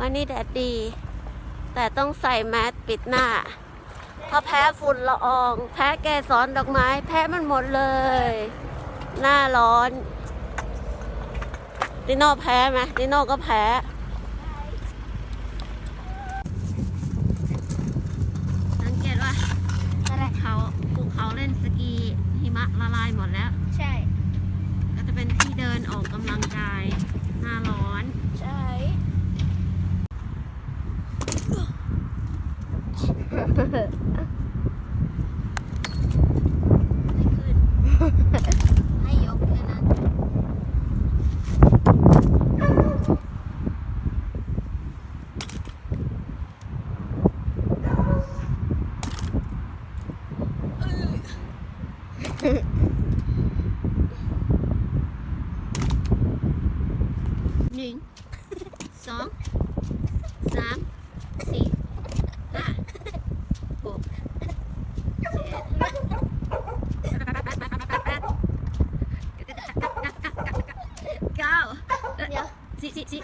วันนี้แดดดี แต่ต้องใส่แมสปิดหน้า เพราะแพ้ฝุ่นละออง แพ้แกสอนดอกไม้ แพ้มันหมดเลย หน้าร้อนดิโน่แพ้ไหมดิโน่ก็แพ้สังเกตว่าเขาภูเขาเล่นสกีหิมะละลายหมดแล้ว ใช่ ก็จะเป็นที่เดินออกกำลังกาย หน้าร้อน ใช่ ไม่ขึ้น ให้ยกแค่นั้น หนึ่ง สอง สาม สี่ ห้าหกเจ็ด เก้า เดี๋ยว สิบสิบสิบ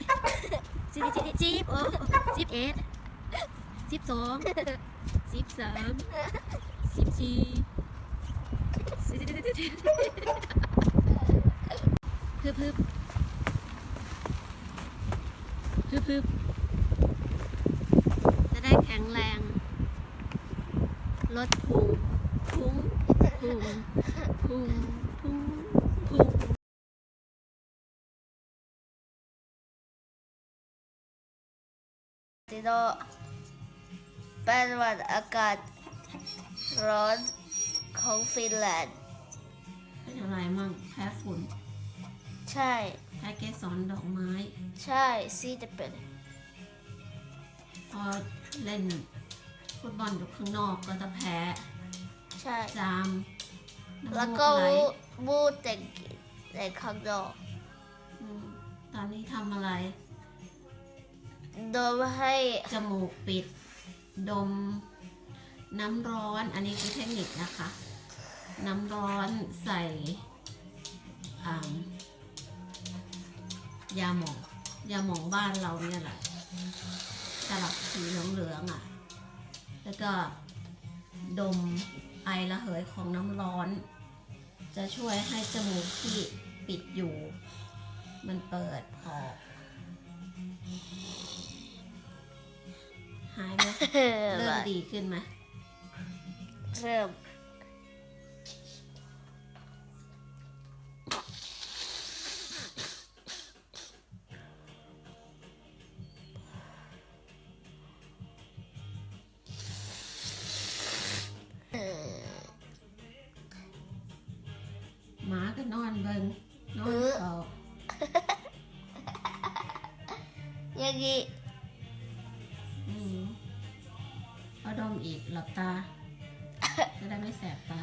สิบสิบสิบโอ้สิบเอ็ดสิบสองสิบสามสิบสี่สิบฮึบฮึบฮึบฮึบจะได้แข็งแรงลดพุงพุงพุงพุง ติโดเป็นวันอากาศร้อนของฟินแลนด์เป็นอะไรมั่งแพ้ฝุ่น ใช่ แพ้เกสรดอกไม้ ใช่ซีจะเป็น พอเล่นฟุตบอลอยู่ข้างนอกก็จะแพ้ ใช่ จามน้ำแล้วมูก็ไหลบูดแต่งแต่ข้างนอกอืมตอนนี้ทำอะไรโดยให้จมูกปิด ดม น้ำร้อน อันนี้คือเทคนิคนะคะ น้ำร้อนใส่ยาหมองยาหมองบ้านเราเนี่ยแหละตลับสีเหลืองๆอะ แล้วก็ดมไอระเหยของน้ำร้อน จะช่วยให้จมูกที่ปิดอยู่ มันเปิดออก หายไหมเริ่มดีขึ้นไหมเริ่มเออหมาก็นอนเบิงนอนเออตอบ อย่างนี้อืมเอาดมอีกหลับตา จะได้ไม่แสบตา